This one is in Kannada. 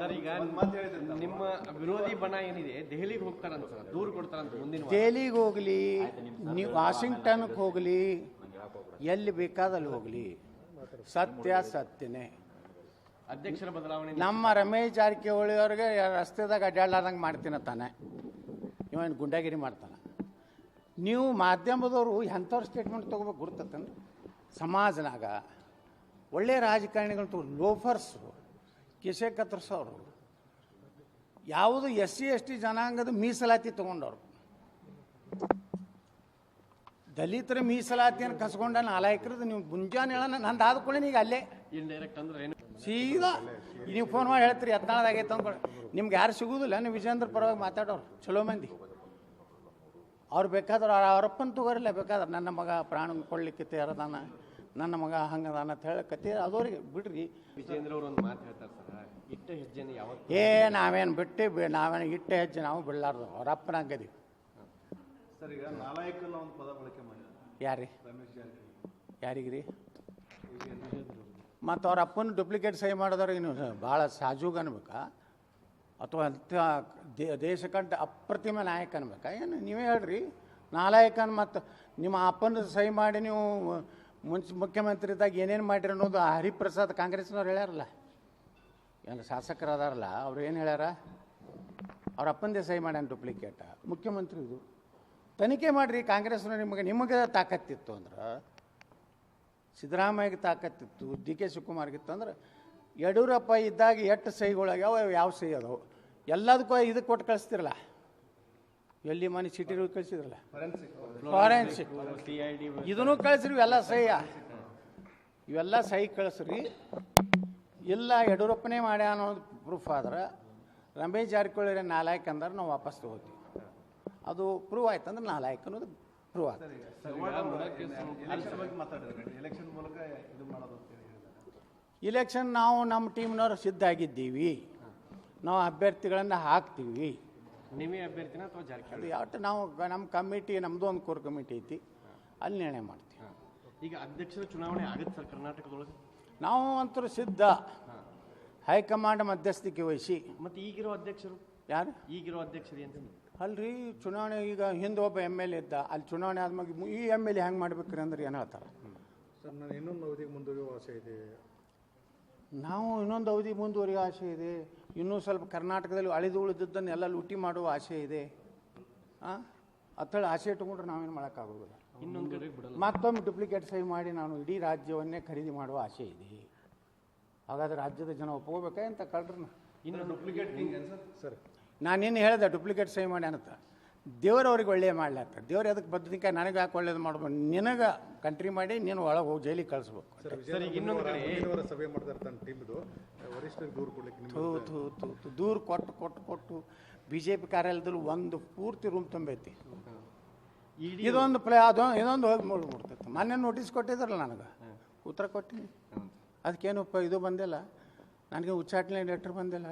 ಸರ್ ಈಗ ನಿಮ್ಮ ವಿರೋಧಿ ಬಣ ಏನಿದೆ ದೆಹಲಿಗೆ ಹೋಗ್ತಾರಂತ ಸರ್ ದೂರು ಕೊಡ್ತಾರಂತ ಮುಂದಿನ. ದೆಹಲಿಗೆ ಹೋಗಲಿ ನೀವು ವಾಷಿಂಗ್ಟನ್ಗೆ ಹೋಗಲಿ ಎಲ್ಲಿ ಬೇಕಾದಲ್ಲಿ ಹೋಗಲಿ. ಸತ್ಯ ಸತ್ಯನೇ. ಅಧ್ಯಕ್ಷರ ಬದಲಾವಣೆ ನಮ್ಮ ರಮೇಶ್ ಜಾರಕಿಹೊಳಿ ಅವ್ರಿಗೆ ರಸ್ತೆದಾಗ ಅಡ್ಡಾಡ್ಲಾರ್ದಂಗೆ ಮಾಡ್ತೀನಿ ತಾನೆ. ಇವನು ಗುಂಡಾಗಿರಿ ಮಾಡ್ತಾನೆ. ನೀವು ಮಾಧ್ಯಮದವರು ಎಂಥವ್ರ ಸ್ಟೇಟ್ಮೆಂಟ್ ತೊಗೋಬೇಕು ಗುರ್ತತಂದ್ರೆ ಸಮಾಜನಾಗ ಒಳ್ಳೆ ರಾಜಕಾರಣಿಗಳು ತಗೋ ಲೋಫರ್ಸು ಕಿಸೆ ಕತ್ತರಿಸೋರು. ಯಾವುದು ಎಸ್ ಸಿ ಎಸ್ ಟಿ ಜನಾಂಗದ ಮೀಸಲಾತಿ ತೊಗೊಂಡವ್ರು. ದಲಿತರ ಮೀಸಲಾತಿಯನ್ನು ಕಸ್ಕೊಂಡ ನಾಲ್ಕರದ್ದು ನೀವು ಮುಂಜಾನೆ ಹೇಳೋಣ ನಂದು ಆದ ಕೂಡ ಈಗ ಅಲ್ಲೇ ಸೀದಾ ನೀವು ಫೋನ್ ಮಾಡಿ ಹೇಳ್ತೀರಿ ಹತ್ನಾಳದಾಗೈತೆ ತಂದ್ಕೊಳ್ಳಿ ನಿಮ್ಗೆ ಯಾರು ಸಿಗುವುದಿಲ್ಲ ನೀವು ವಿಜೇಂದ್ರ ಪರವಾಗಿ ಮಾತಾಡೋರು ಚಲೋ ಮಂದಿ. ಅವ್ರು ಬೇಕಾದ್ರೆ ಅವ್ರ ಅವರಪ್ಪನ ತಗೋರಿಲ್ಲ ಬೇಕಾದ್ರೆ ನನ್ನ ಮಗ ಪ್ರಾಣ ಕೊಡ್ಲಿಕ್ಕೆ ತಯಾರದಾನ. ನನ್ನ ಮಗ ಹಂಗದ ಅಂತ ಹೇಳಕತ್ತಿ ಅದವ್ರಿಗೆ ಬಿಡ್ರಿ. ವಿಜೇಂದ್ರ ಅವರು ಒಂದು ಮಾತು ಹೇಳ್ತಾರೆ ಸರ್ ಇಟ್ಟ ಹೆಜ್ಜೆನ ಯಾವತ್ತು ಏ ನಾವೇನು ಬಿಟ್ಟು ಬಿ- ನಾವೇನು ಇಟ್ಟ ಹೆಜ್ಜೆ ನಾವು ಬಿಡಲಾರ್ದು ಅವ್ರ ಹಂಗದಿ ಸರ್ ಈಗ ನಾಲಾಯಕನ ಒಂದು ಪದ ಬಳಕೆ ಮಾಡಿದ್ದಾರೆ. ಯಾರಿ? ರಮೇಶ್ ಜಾರಕಿಹೊಳಿ. ಯಾರಿಗ್ರಿ? ಮತ್ತು ಅವ್ರ ಅಪ್ಪನ ಡೂಪ್ಲಿಕೇಟ್ ಸಹಿ ಮಾಡಿದವ್ರಿಗೆ ನೀವು ಭಾಳ ಸಾಜೂಗ್ ಅನ್ಬೇಕಾ. ಅಥವಾ ಅಂಥ ದೇ- ಅಪ್ರತಿಮ ನಾಯಕ ಅನ್ಬೇಕಾ. ಏನು ನೀವೇ ಹೇಳ್ರಿ ನಾಲಾಯಕನ್ ಮತ್ತು ನಿಮ್ಮ ಅಪ್ಪನ ಸಹಿ ಮಾಡಿ ನೀವು ಮುಂಚೆ ಮುಖ್ಯಮಂತ್ರಿ ಇದ್ದಾಗ ಏನೇನು ಮಾಡಿರಿ ಅನ್ನೋದು ಹರಿಪ್ರಸಾದ್ ಕಾಂಗ್ರೆಸ್ನವ್ರು ಹೇಳ್ಯಾರಲ್ಲ. ಏನು ಶಾಸಕರು ಅದಾರಲ್ಲ ಅವ್ರು ಏನು ಹೇಳ್ಯಾರ? ಅವ್ರ ಅಪ್ಪಂದೇ ಸಹಿ ಮಾಡ್ಯಾನ ಡೂಪ್ಲಿಕೇಟ ಮುಖ್ಯಮಂತ್ರಿ ಇದು. ತನಿಖೆ ಮಾಡಿರಿ, ಕಾಂಗ್ರೆಸ್ನವ್ರು ನಿಮಗೆ ನಿಮಗೆ ತಾಕತ್ತಿತ್ತು ಅಂದ್ರೆ, ಸಿದ್ದರಾಮಯ್ಯಗೆ ತಾಕತ್ತಿತ್ತು, ಡಿ ಕೆ ಶಿವಕುಮಾರ್ಗಿತ್ತು ಅಂದ್ರೆ, ಯಡಿಯೂರಪ್ಪ ಇದ್ದಾಗ ಎಷ್ಟು ಸಹಿಗಳಾಗ್ಯಾವ ಯಾವ ಸಹಿ ಅದಾವೆ? ಎಲ್ಲದಕ್ಕೂ ಇದಕ್ಕೆ ಕೊಟ್ಟು ಕಳಿಸ್ತಿರಲ್ಲ. ಎಲ್ಲಿ ಮನೆ ಸಿಟಿ ಕಳಿಸಿದ್ರಲ್ಲ? ಫಾರೆನ್ಸಿಕ್ ಇದನ್ನು ಕಳಿಸ್ರಿ ಇವೆಲ್ಲ ಸಹ್ಯ. ಇವೆಲ್ಲ ಸಹಿ ಕಳಿಸ್ರಿ. ಇಲ್ಲ ಯಡಿಯೂರಪ್ಪನೇ ಮಾಡ್ಯ ಅನ್ನೋದು ಪ್ರೂಫ್ ಆದ್ರೆ ರಮೇಶ್ ಜಾರಕಿಹೊಳಿ ನಾಲಾಯಕ್ ಅಂದ್ರೆ ನಾವು ವಾಪಸ್ ತಗೋತೀವಿ. ಅದು ಪ್ರೂವ್ ಆಯ್ತು ಅಂದ್ರೆ ನಾಲಾಯಕ್ ಅನ್ನೋದು ಪ್ರೂವ್ ಆಯ್ತು. ಇಲೆಕ್ಷನ್ ನಾವು ನಮ್ಮ ಟೀಮ್ನವ್ರು ಸಿದ್ಧ ಆಗಿದ್ದೀವಿ. ನಾವು ಅಭ್ಯರ್ಥಿಗಳನ್ನು ಹಾಕ್ತೀವಿ. ನೀವೇ ಅಭ್ಯರ್ಥಿನ ಅಥವಾ ಜಾರಕಿಹೊಳಿ? ಅದು ಯಾವತ್ತು ನಾವು ನಮ್ಮ ಕಮಿಟಿ ನಮ್ಮದು ಒಂದು ಕೋರ್ ಕಮಿಟಿ ಐತಿ. ಅಲ್ಲಿ ನಿರ್ಣಯ ಮಾಡ್ತೀವಿ. ಈಗ ಅಧ್ಯಕ್ಷರ ಚುನಾವಣೆ ಆಗುತ್ತೆ ಸರ್ ಕರ್ನಾಟಕದೊಳಗೆ? ನಾವು ಅಂತೂ ಸಿದ್ಧ. ಹೈಕಮಾಂಡ್ ಮಧ್ಯಸ್ಥಿಕೆ ವಹಿಸಿ. ಮತ್ತೆ ಈಗಿರೋ ಅಧ್ಯಕ್ಷರು? ಯಾರು? ಈಗಿರೋ ಅಧ್ಯಕ್ಷರು ಏನು ಅಲ್ರಿ ಚುನಾವಣೆ ಈಗ ಹಿಂದೆ ಒಬ್ಬ ಎಂ ಎಲ್ ಎ ಇದ್ದ. ಅಲ್ಲಿ ಚುನಾವಣೆ ಆದ್ಮೇಲೆ ಮು- ಈ ಎಂ ಎಲ್ ಎ ಹೆಂಗೆ ಮಾಡ್ಬೇಕ್ರಿ ಅಂದ್ರೆ ಏನು ಹೇಳ್ತಾರೆ? ಸರ್ ನಾನು ಇನ್ನೊಂದು ಅವಧಿಗೆ ಮುಂದುವರಿಯುವ ಆಸೆ ಇದೆ. ನಾವು ಇನ್ನೊಂದು ಅವಧಿ ಮುಂದುವರಿಯೋ ಆಸೆ ಇದೆ. ಇನ್ನೂ ಸ್ವಲ್ಪ ಕರ್ನಾಟಕದಲ್ಲಿ ಅಳಿದು ಉಳಿದದ್ದನ್ನು ಎಲ್ಲ ಲೂಟಿ ಮಾಡುವ ಆಸೆ ಇದೆ. ಹಾಂ ಅತ್ತಳ ಆಸೆ ಇಟ್ಕೊಂಡ್ರೆ ನಾವೇನು ಮಾಡೋಕ್ಕಾಗೋದಿಲ್ಲ. ಇನ್ನೊಂದು ಮತ್ತೊಮ್ಮೆ ಡುಪ್ಲಿಕೇಟ್ ಸಹಿ ಮಾಡಿ ನಾನು ಇಡೀ ರಾಜ್ಯವನ್ನೇ ಖರೀದಿ ಮಾಡುವ ಆಸೆ ಇದೆ. ಹಾಗಾದ್ರೆ ರಾಜ್ಯದ ಜನ ಒಪ್ಕೋಬೇಕಾ ಅಂತ ಕಳ್ರನ್ನ? ಇನ್ನೊಂದು ಡುಪ್ಲಿಕೇಟ್ ಸರ್. ನಾನೇನು ಹೇಳಿದೆ ಡುಪ್ಲಿಕೇಟ್ ಸಹಿ ಮಾಡಿ ಅಂತ? ದೇವ್ರವ್ರಿಗೆ ಒಳ್ಳೆಯ ಮಾಡ್ಲಾತ. ದೇವ್ರು ಅದಕ್ಕೆ ಬದ್ನಿಕಾಯಿ ನನಗೆ ಯಾಕೆ ಒಳ್ಳೇದು ಮಾಡ್ಬೋದು ನಿನಗೆ ಕಂಟ್ರಿ ಮಾಡಿ ನೀನು ಒಳಗೆ ಹೋಗಿ ಜೈಲಿಗೆ ಕಳಿಸ್ಬೇಕು. ಸರ್ ಸರ್, ಈಗ ಇನ್ನೊಂದು ಕಡೆ- ಮುಂದಿನ ಸಭೆ ಮಾಡ್ತಾ ಇರ್ತಾನೆ ಟೀಮ್ದು ವರಿಷ್ಠರಿಗೆ ದೂರು ಕೊಡ್ಲಿಕ್ಕೆ ಥೂ ಥೂ ಥೂ ಥೂ ದೂರ ಕೊಟ್ಟು ಕೊಟ್ಟು ಕೊಟ್ಟು ಬಿ ಜೆ ಪಿ ಕಾರ್ಯಾಲಯದಲ್ಲಿ ಒಂದು ಪೂರ್ತಿ ರೂಮ್ ತುಂಬೈತಿ. ಇದೊಂದು ಪ್ಲೇ ಅದು ಇದೊಂದು ಹೋಗಿ ಮುಳ್ಳು ಮುಡ್ತೈತೆ ಮೊನ್ನೆ ನೋಟಿಸ್ ಕೊಟ್ಟಿದ್ರಲ್ಲ ನನಗೆ. ಉತ್ತರ ಕೊಟ್ಟಿನಿ. ಅದಕ್ಕೇನು ಇದು ಬಂದಿಲ್ಲ. ನನಗೆ ಉಚ್ಚಾಟನೆ ಲೆಟ್ರ್ ಬಂದಿಲ್ಲ.